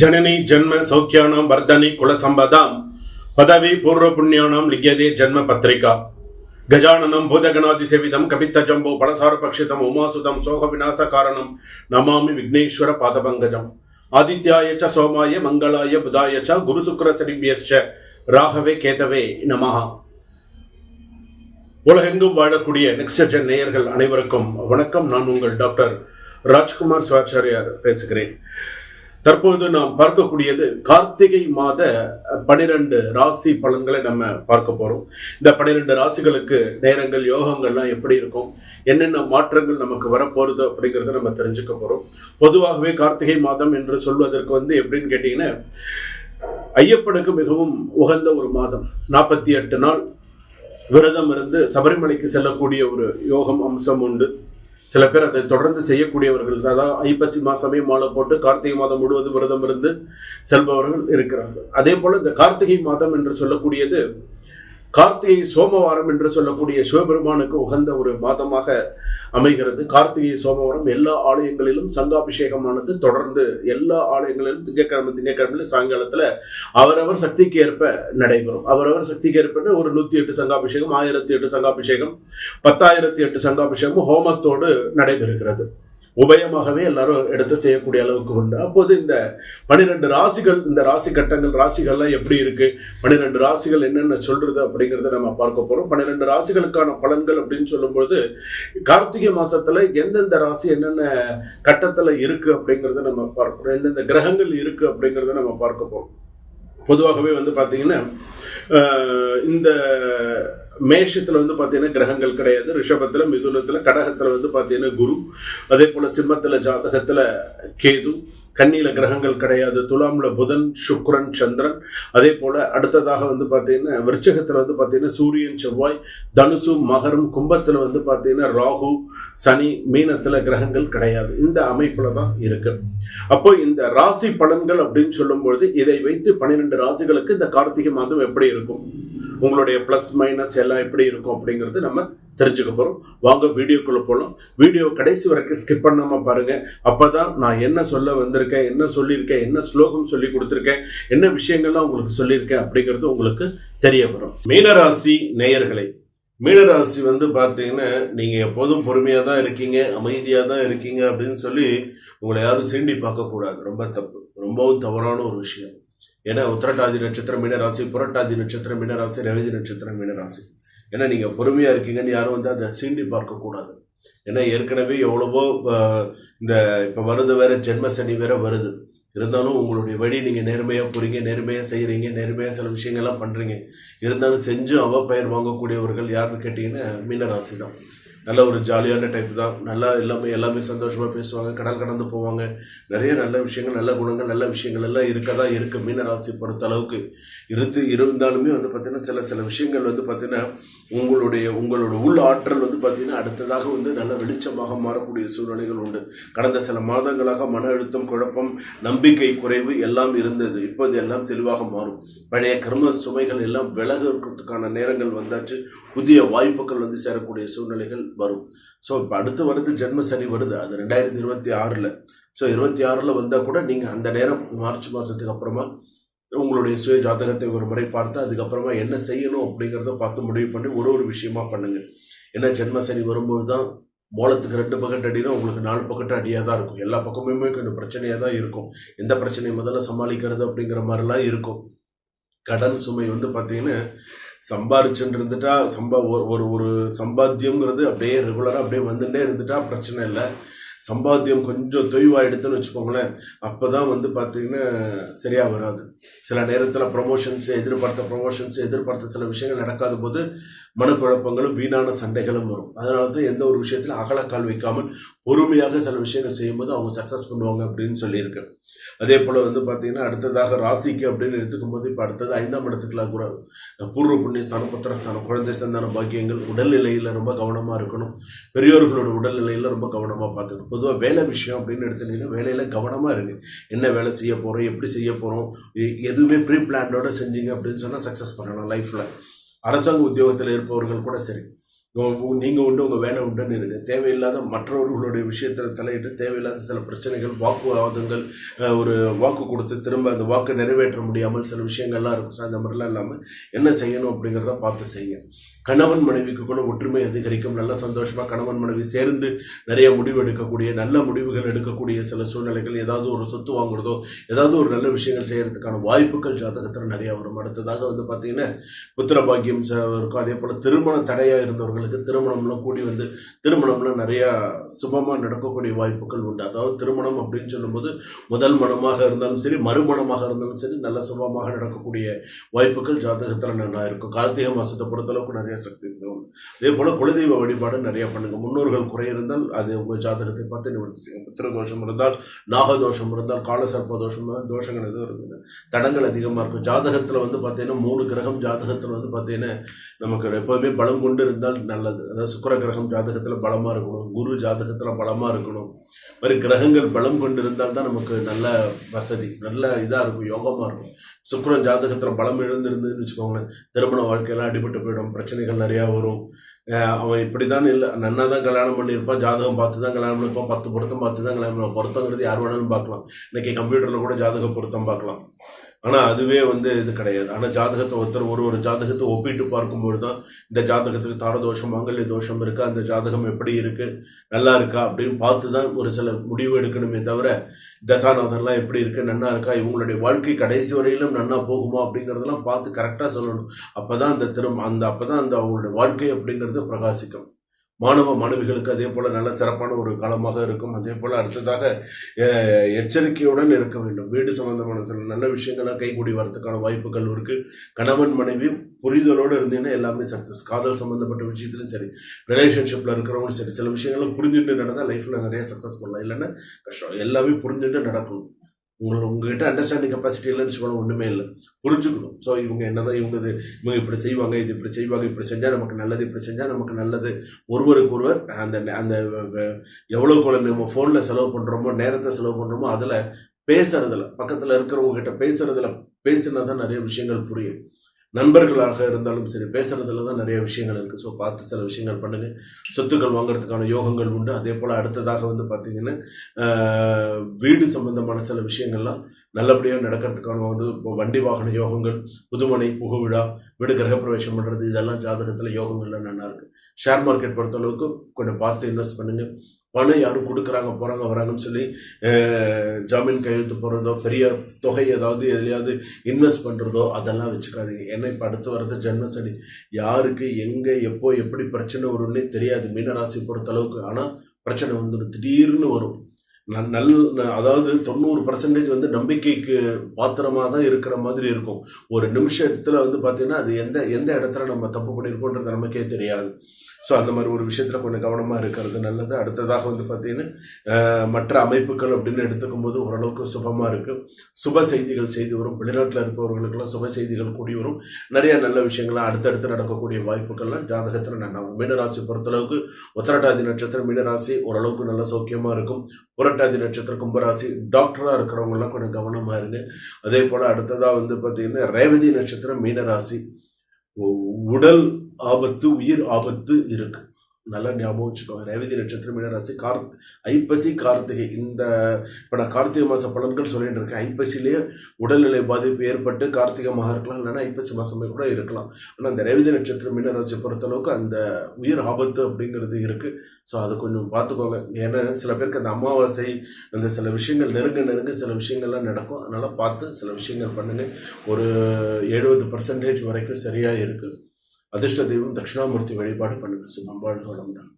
ஜனனி ஜென்ம சௌக்கியானாம் வர்தனி குலசம்பதாம் பதவி பூர்வ புண்ணியானாம் லிங்கியதே ஜன்ம பத்திரிகா கஜானனம் பூதகணாதி சேவிதம் கபித்த ஜம்போ பலசார பக்ஷிதம் உமாசுதம் சோக விநாச காரணம் நமாமி விக்னேஸ்வர பாதபங்கஜம் ஆதித்யாய ச சோமாய மங்களாய புதாய ச குரு சுக்கர சரிபியஸ்ச ராகவே கேதவே நமஹா உலகெங்கும் வாழக்கூடிய நெக்ஸ்ட் ஜென் நேயர்கள் அனைவருக்கும் வணக்கம். நான் உங்கள் டாக்டர் ராஜ்குமார் சிவாச்சாரியார் பேசுகிறேன். தற்பொழுது நாம் பார்க்கக்கூடியது கார்த்திகை மாத பனிரெண்டு ராசி பலன்களை நம்ம பார்க்க போறோம். இந்த பனிரெண்டு ராசிகளுக்கு நேரங்கள் யோகங்கள்லாம் எப்படி இருக்கும்? என்னென்ன மாற்றங்கள் நமக்கு வரப்போறது அப்படிங்கிறத நம்ம தெரிஞ்சுக்க போறோம். பொதுவாகவே கார்த்திகை மாதம் என்று சொல்வதற்கு வந்து எப்படின்னு கேட்டீங்கன்னா ஐயப்பனுக்கு மிகவும் உகந்த ஒரு மாதம். நாற்பத்தி எட்டு நாள் விரதம் இருந்து சபரிமலைக்கு செல்லக்கூடிய ஒரு யோகம் அம்சம் உண்டு. சில பேர் அதை தொடர்ந்து செய்யக்கூடியவர்கள் அதாவது ஐப்பசி மாசமே மாலை போட்டு கார்த்திகை மாதம் முழுவதும் விரதம் இருந்து செல்பவர்கள் இருக்கிறார்கள். அதே போல் இந்த கார்த்திகை மாதம் என்று சொல்லக்கூடியது கார்த்திகை சோமவாரம் என்று சொல்லக்கூடிய சிவபெருமானுக்கு உகந்த ஒரு மாதமாக அமைகிறது. கார்த்திகை சோமவாரம் எல்லா ஆலயங்களிலும் சங்காபிஷேகமானது தொடர்ந்து எல்லா ஆலயங்களிலும் திங்கக்கிழமை திங்கக்கிழமையில சாயங்காலத்தில் அவரவர் சக்திக்கு ஏற்ப நடைபெறும். அவரவர் சக்திக்கு ஏற்ப ஒரு நூத்தி எட்டு சங்காபிஷேகம் ஆயிரத்தி எட்டு சங்காபிஷேகம் பத்தாயிரத்தி எட்டு சங்காபிஷேகம் ஹோமத்தோடு நடைபெறுகிறது. உபயமாகவே எல்லாரும் எடுத்து செய்யக்கூடிய அளவுக்கு உண்டு. அப்போது இந்த பனிரெண்டு ராசிகள் இந்த ராசி கட்டங்கள் ராசிகள்லாம் எப்படி இருக்கு? பன்னிரெண்டு ராசிகள் என்னென்ன சொல்றது அப்படிங்கிறத நம்ம பார்க்க போறோம். பன்னிரெண்டு ராசிகளுக்கான பலன்கள் அப்படின்னு சொல்லும்போது கார்த்திகை மாசத்துல எந்தெந்த ராசி என்னென்ன கட்டத்துல இருக்கு அப்படிங்கிறத நம்ம பார்க்கிறோம் எந்தெந்த கிரகங்கள் இருக்கு அப்படிங்கிறத நம்ம பார்க்க போறோம். பொதுவாகவே வந்து பார்த்தீங்கன்னா இந்த மேஷத்தில் வந்து பார்த்தீங்கன்னா கிரகங்கள் கிடையாது. ரிஷபத்தில் மிதுனத்தில் கடகத்தில் வந்து பார்த்தீங்கன்னா குரு. அதே போல் சிம்மத்தில் ஜாதகத்தில் கேது. கன்னியில கிரகங்கள் கிடையாது. துலாம்ல புதன் சுக்ரன் சந்திரன். அதே போல அடுத்ததாக வந்து பார்த்தீங்கன்னா விருச்சகத்துல வந்து பார்த்தீங்கன்னா சூரியன் செவ்வாய் தனுசு மகரம் கும்பத்துல வந்து பார்த்தீங்கன்னா ராகு சனி மீனத்துல கிரகங்கள் கிடையாது. இந்த அமைப்புல தான் இருக்கு. அப்போ இந்த ராசி பலன்கள் அப்படின்னு சொல்லும்பொழுது இதை வைத்து பன்னிரெண்டு ராசிகளுக்கு இந்த கார்த்திகை மாதம் எப்படி இருக்கும்? உங்களுடைய ப்ளஸ் மைனஸ் எல்லாம் எப்படி இருக்கும் அப்படிங்கிறது நம்ம தெரிஞ்சுக்க போறோம். வாங்க வீடியோக்குள்ள போகலாம் வீடியோ கடைசி வரைக்கும் ஸ்கிப் பண்ணாம பாருங்க. அப்பதான் நான் என்ன சொல்ல வந்திருக்கேன் என்ன சொல்லியிருக்கேன் என்ன ஸ்லோகம் சொல்லி கொடுத்துருக்கேன் என்ன விஷயங்கள்லாம் உங்களுக்கு சொல்லியிருக்கேன் அப்படிங்கிறது உங்களுக்கு தெரிய வரும் மீனராசி நேயர்களை மீனராசி வந்து பார்த்தீங்கன்னா நீங்க எப்போதும் பொறுமையாக தான் இருக்கீங்க அமைதியா தான் இருக்கீங்க அப்படின்னு சொல்லி உங்களை யாரும் சீண்டி பார்க்கக்கூடாது ரொம்ப தப்பு. ரொம்பவும் தவறான ஒரு விஷயம். ஏன்னா உத்திரட்டாதி நட்சத்திரம் மீனராசி புரட்டாதி நட்சத்திரம் மீனராசி ரவிதி நட்சத்திரம் மீனராசி. ஏன்னா நீங்க பொறுமையா இருக்கீங்கன்னு யாரும் வந்து அதை சீண்டி பார்க்கக்கூடாது ஏன்னா ஏற்கனவே எவ்வளவோ இந்த இப்ப வருது வேற ஜென்ம சனி வேற வருது. இருந்தாலும் உங்களுடைய வழி நீங்க நேர்மையா போகிறீங்க நேர்மையா செய்கிறீங்க நேர்மையா சில விஷயங்கள்லாம் பண்றீங்க. இருந்தாலும் செஞ்சு அவ பெயர் வாங்கக்கூடியவர்கள் யாருன்னு கேட்டீங்கன்னா மீனராசி தான் நல்ல ஒரு ஜாலியான டைப் தான். நல்லா எல்லாமே எல்லாமே சந்தோஷமாக பேசுவாங்க கடல் கடந்து போவாங்க. நிறைய நல்ல விஷயங்கள் நல்ல குணங்கள் நல்ல விஷயங்கள் எல்லாம் இருக்க தான் இருக்கு மீனராசி பொறுத்த அளவுக்கு இருந்து இருந்தாலுமே வந்து பார்த்தீங்கன்னா சில சில விஷயங்கள் வந்து பார்த்தீங்கன்னா உங்களுடைய உங்களோட உள் ஆற்றல் வந்து பார்த்தீங்கன்னா அடுத்ததாக வந்து நல்ல வெளிச்சமாக மாறக்கூடிய சூழ்நிலைகள் உண்டு. கடந்த சில மாதங்களாக மன அழுத்தம் குழப்பம் நம்பிக்கை குறைவு எல்லாம் இருந்தது. இப்போது எல்லாம் தெளிவாக மாறும். பழைய கர்ம சுமைகள் எல்லாம் விலகிறதுக்கான நேரங்கள் வந்தாச்சு. புதிய வாய்ப்புகள் வந்து சேரக்கூடிய சூழ்நிலைகள் வரும். ஸோ இப்போ அடுத்து வருது ஜென்ம சனி வருது. அது ரெண்டாயிரத்தி இருபத்தி ஆறில். ஸோ இருபத்தி ஆறில் வந்தால் கூட நீங்கள் அந்த நேரம் மார்ச் மாதத்துக்கு அப்புறமா உங்களுடைய சுய ஜாதகத்தை ஒரு முறை பார்த்து அதுக்கப்புறமா என்ன செய்யணும் அப்படிங்கிறத பார்த்து முடிவு பண்ணி ஒரு ஒரு விஷயமா பண்ணுங்க. ஏன்னா ஜென்ம சனி வரும்போது தான் மோளத்துக்கு ரெண்டு பக்கெட் அடினா உங்களுக்கு நாலு பக்கத்து அடியாக தான் இருக்கும். எல்லா பக்கமுமே கொஞ்சம் பிரச்சனையாக தான் இருக்கும். எந்த பிரச்சனையை முதல்ல சமாளிக்கிறது அப்படிங்கிற மாதிரிலாம் இருக்கும். கடன் சுமை வந்து பார்த்தீங்கன்னா சம்பாரிச்சுட்டு இருந்துட்டா சம்பா ஒரு ஒரு ஒரு சம்பாத்தியம்ங்கிறது அப்படியே ரெகுலராக அப்படியே வந்துட்டே இருந்துட்டா பிரச்சனை இல்லை. சம்பாத்தியம் கொஞ்சம் தொய்வாயிடுதுன்னு வச்சுக்கோங்களேன் அப்போ தான் வந்து பார்த்தீங்கன்னா சரியாக வராது. சில நேரத்தில் ப்ரொமோஷன்ஸ் எதிர்பார்த்த ப்ரொமோஷன்ஸ் எதிர்பார்த்த சில விஷயங்கள் நடக்காத போது மனக்குழப்பங்களும் வீணான சண்டைகளும் வரும். அதனால தான் எந்த ஒரு விஷயத்தில் அகலக்கால் வைக்காமல் பொறுமையாக சில விஷயங்கள் செய்யும்போது அவங்க சக்ஸஸ் பண்ணுவாங்க அப்படின்னு சொல்லியிருக்கேன். அதே போல் வந்து பார்த்தீங்கன்னா அடுத்ததாக ராசிக்கு அப்படின்னு எடுத்துக்கும் போது இப்போ அடுத்தது ஐந்தாம் இடத்துக்குலாம் கூட பூர்வ புண்ணியஸ்தானம் புத்திரஸ்தானம் குழந்தை சந்தான பாக்கியங்கள் உடல்நிலையில் ரொம்ப கவனமாக இருக்கணும். பெரியோர்களோட உடல்நிலையில் ரொம்ப கவனமாக பார்த்துக்கணும். பொதுவாக வேலை விஷயம் அப்படின்னு எடுத்துட்டீங்கன்னா வேலையில் கவனமாக இருக்குது என்ன வேலை செய்ய போகிறோம் எப்படி செய்ய போகிறோம் எதுவுமே ப்ரீ பிளான்டோட செஞ்சீங்க அப்படின்னு சொன்னால் சக்ஸஸ் பண்ணலாம் லைஃப்பில் அரசாங்க உத்தியோகத்தில் இருப்பவர்கள் கூட சரி. நீங்கள் உண்டு உங்கள் வேலை உண்டுன்னு இருக்கு தேவையில்லாத மற்றவர்களுடைய விஷயத்தில் தலையிட்டு தேவையில்லாத சில பிரச்சனைகள் வாக்குவாதங்கள் ஒரு வாக்கு கொடுத்து திரும்ப அந்த வாக்கை நிறைவேற்ற முடியாமல் சில விஷயங்கள்லாம் இருக்கும். சார் அந்த மாதிரிலாம் இல்லாமல் என்ன செய்யணும் அப்படிங்கிறத பார்த்து செய்யுங்க. கணவன் மனைவிக்கு கூட ஒற்றுமை அதிகரிக்கும் நல்ல சந்தோஷமாக கணவன் மனைவி சேர்ந்து நிறைய முடிவு எடுக்கக்கூடிய நல்ல முடிவுகள் எடுக்கக்கூடிய சில சூழ்நிலைகள் ஏதாவது ஒரு சொத்து வாங்குறதோ ஏதாவது ஒரு நல்ல விஷயங்கள் செய்கிறதுக்கான வாய்ப்புகள் ஜாதகத்தில் நிறைய வரும். அடுத்ததாக வந்து பார்த்தீங்கன்னா புத்திரபாகியம் இருக்கும். அதே போல் திருமண தடையாக இருந்தவர்களுக்கு திருமணம்லாம் கூடி வந்து திருமணம்லாம் நிறையா சுபமாக நடக்கக்கூடிய வாய்ப்புகள் உண்டு. அதாவது திருமணம் அப்படின்னு சொல்லும்போது முதல் மனமாக இருந்தாலும் சரி மறுமணமாக இருந்தாலும் சரி நல்ல சுபமாக நடக்கக்கூடிய வாய்ப்புகள் ஜாதகத்தில் நல்லா இருக்கும். கார்த்திகை மாதத்தை பொறுத்தளவுக்கு நிறைய சக்தி இருக்கும் அதே போல குலதெய்வ வழிபாடு நிறைய பண்ணுங்க. முன்னோர்கள் குறை இருந்தால் அது உங்கள் ஜாதகத்தை பார்த்து நிவர்த்தி செய்யும். புத்திர தோஷம் இருந்தால் நாகதோஷம் இருந்தால் காலசர்ப்ப தோஷம் இருந்தால் தோஷங்கள் எதுவும் இருக்குது. தடங்கள் அதிகமாக இருக்கும். ஜாதகத்தில் வந்து பார்த்தீங்கன்னா மூணு கிரகம் ஜாதகத்தில் வந்து பார்த்தீங்கன்னா நமக்கு எப்போதுமே பலம் கொண்டு இருந்தால் நல்லது. அதாவது சுக்கர கிரகம் ஜாதகத்தில் பலமாக இருக்கணும் குரு ஜாதகத்தில் பலமாக இருக்கணும். மாதிரி கிரகங்கள் பலம் கொண்டு இருந்தால் தான் நமக்கு நல்ல வசதி நல்ல இதாக இருக்கும் யோகமாக இருக்கும். சுக்கிரன் ஜாதகத்தில் பலம் இழந்திருந்துன்னு வச்சுக்கோங்களேன் திருமண வாழ்க்கையெல்லாம் அடிபட்டு போயிடும் பிரச்சனைகள் நிறையா வரும். அவன் இப்படி தான் இல்லை நன்னா தான் கல்யாணம் பண்ணியிருப்பான் ஜாதகம் பார்த்து தான் கல்யாணம் பண்ணியிருப்பான் பத்து பொருத்தம் பார்த்து தான் கல்யாணம் பண்ணுவான். பொருத்தங்கிறது யார் வேணாலும் பார்க்கலாம். இன்றைக்கி கம்ப்யூட்டரில் கூட ஜாதக பொருத்தம் பார்க்கலாம். ஆனால் அதுவே வந்து இது கிடையாது. ஆனால் ஜாதகத்தை ஒருத்தர் ஒரு ஒரு ஜாதகத்தை ஒப்பிட்டு பார்க்கும்போது தான் இந்த ஜாதகத்துக்கு தாரதோஷம் மங்கல்ய தோஷம் இருக்கா அந்த ஜாதகம் எப்படி இருக்குது நல்லா இருக்கா அப்படின்னு பார்த்து தான் ஒரு சில முடிவு எடுக்கணுமே தவிர தசாநாதன்லாம் எப்படி இருக்குது நன்னா இருக்கா இவங்களுடைய வாழ்க்கை கடைசி வரையிலும் நன்னா போகுமா அப்படிங்கிறதெல்லாம் பார்த்து கரெக்டாக சொல்லணும். அப்போ தான் அந்த திரும் அந்த அப்போ தான் அந்த அவங்களுடைய வாழ்க்கை அப்படிங்கிறது பிரகாசிக்கும். மாணவ மாணவிகளுக்கு அதே போல நல்ல சிறப்பான ஒரு காலமாக இருக்கும். அதே போல அடுத்ததாக எச்சரிக்கையுடன் இருக்க வேண்டும். வீடு சம்பந்தமான சில நல்ல விஷயங்கள்லாம் கைகூடி வரதுக்கான வாய்ப்புகள் இருக்கு. கணவன் மனைவி புரிதலோடு இருந்தீங்கன்னா எல்லாமே சக்சஸ் காதல் சம்பந்தப்பட்ட விஷயத்துலையும் சரி ரிலேஷன்ஷிப்ல இருக்கிறவங்களும் சரி சில விஷயங்கள்லாம் புரிஞ்சுட்டு நடந்தால் லைஃப்ல நிறைய சக்சஸ் பண்ணலாம் இல்லைன்னா கஷ்டம். எல்லாமே புரிஞ்சுட்டு நடக்கணும். உங்களை உங்ககிட்ட அண்டர்ஸ்டாண்டிங் கெப்பாசிட்டி இல்லைன்னு சொல்லணும் ஒன்றுமே இல்லை. புரிஞ்சுக்கணும். ஸோ இவங்க என்னதான் இவங்க இது இவங்க இப்படி செய்வாங்க இது இப்படி செய்வாங்க இப்படி செஞ்சால் நமக்கு நல்லது இப்படி செஞ்சால் நமக்கு நல்லது. ஒருவருக்கு ஒருவர் அந்த அந்த எவ்வளோ நம்ம ஃபோனில் செலவு பண்ணுறோமோ நேரத்தை செலவு பண்ணுறோமோ அதில் பேசுறதுல பக்கத்தில் இருக்கிறவங்க கிட்ட பேசுறதுல பேசுனா தான் நிறைய விஷயங்கள் புரியும். நண்பர்களாக இருந்தாலும் சரி பேசுறதுல தான் நிறைய விஷயங்கள் இருக்கு. ஸோ பார்த்து சில விஷயங்கள் பண்ணுங்க. சொத்துக்கள் வாங்குறதுக்கான யோகங்கள் உண்டு. அதே போல் அடுத்ததாக வந்து பார்த்தீங்கன்னா வீடு சம்பந்தமான சில விஷயங்கள்லாம் நல்லபடியாக நடக்கிறதுக்கான வந்து இப்போ வண்டி வாகன யோகங்கள் புதுமனை புகுவிழா வீடு கிரகப்பிரவேசம் பண்ணுறது இதெல்லாம் ஜாதகத்தில் யோகங்கள்லாம் நல்லா இருக்கு. ஷேர் மார்க்கெட் பொறுத்தளவுக்கு கொஞ்சம் பார்த்து இன்வெஸ்ட் பண்ணுங்க. பணம் யாரும் கொடுக்குறாங்க போகிறாங்க வராங்கன்னு சொல்லி ஜாமீன் கையெழுத்து போடுறதோ பெரிய தொகை ஏதாவது எதையாவது இன்வெஸ்ட் பண்ணுறதோ அதெல்லாம் வச்சுக்காதீங்க. ஏன்னா இப்போ அடுத்து வர்றது ஜென்மசனி. யாருக்கு எங்கே எப்போ எப்படி பிரச்சனை வரும்னே தெரியாது. மீனராசி பொறுத்தளவுக்கு. ஆனால் பிரச்சனை வந்துடும். திடீர்னு வரும். நல் நல் அதாவது தொண்ணூறு பர்சன்டேஜ் வந்து நம்பிக்கைக்கு பாத்திரமாக தான் இருக்கிற மாதிரி இருக்கும். ஒரு நிமிஷத்துல வந்து பார்த்தீங்கன்னா அது எந்த எந்த இடத்துல நம்ம தப்பு பண்ணியிருக்கோன்றது நமக்கே தெரியாது. ஸோ அந்த மாதிரி ஒரு விஷயத்தில் கொஞ்சம் கவனமாக இருக்கிறது நல்லது. அடுத்ததாக வந்து பார்த்தீங்கன்னா மற்ற அமைப்புகள் அப்படின்னு எடுத்துக்கும் போது ஓரளவுக்கு சுபமாக இருக்குது சுப செய்திகள் செய்து வரும். வெளிநாட்டில் இருப்பவர்களுக்கெல்லாம் சுப செய்திகள் கூடி வரும். நிறைய நல்ல விஷயங்கள்லாம் அடுத்தடுத்து நடக்கக்கூடிய வாய்ப்புகள்லாம் ஜாதகத்தில் நான் மீனராசி பொறுத்தளவுக்கு உத்தரட்டாதி நட்சத்திரம் மீனராசி ஓரளவுக்கு நல்ல சௌக்கியமாக இருக்கும். புரட்டாதி நட்சத்திரம் கும்பராசி டாக்டராக இருக்கிறவங்கலாம் கொஞ்சம் கவனமாக இருங்க. அதே போல் அடுத்ததாக வந்து பார்த்தீங்கன்னா ரேவதி நட்சத்திரம் மீனராசி உடல் ஆபத்து உயிர் ஆபத்து இருக்கு. நல்லா ஞாபகம் வச்சுக்கோங்க. ரேவதி நட்சத்திரம் மீனராசி கார்த் ஐப்பசி கார்த்திகை. இந்த இப்போ நான் கார்த்திகை மாத பலன்கள் சொல்லிட்டு இருக்கேன். ஐப்பசிலேயே உடல்நிலை பாதிப்பு ஏற்பட்டு கார்த்திகமாக இருக்கலாம். இல்லைன்னா ஐப்பசி மாதமே கூட இருக்கலாம். ஆனால் அந்த ரேவதி நட்சத்திரம் மீனராசி பொறுத்தளவுக்கு அந்த உயிர் ஆபத்து அப்படிங்கிறது இருக்குது ஸோ அதை கொஞ்சம் பார்த்துக்கோங்க. ஏன்னா சில பேருக்கு அந்த அமாவாசை அந்த சில விஷயங்கள் நெருங்க நெருங்க சில விஷயங்கள்லாம் நடக்கும். அதனால பார்த்து சில விஷயங்கள் பண்ணுங்கள் ஒரு எழுபது பர்சன்டேஜ் வரைக்கும் சரியாக இருக்குது அதிர்ஷ்ட தெய்வம் தட்சிணாமூர்த்தி வழிபாடு பண்ணுங்க சுபம்பாடு வளமுடன்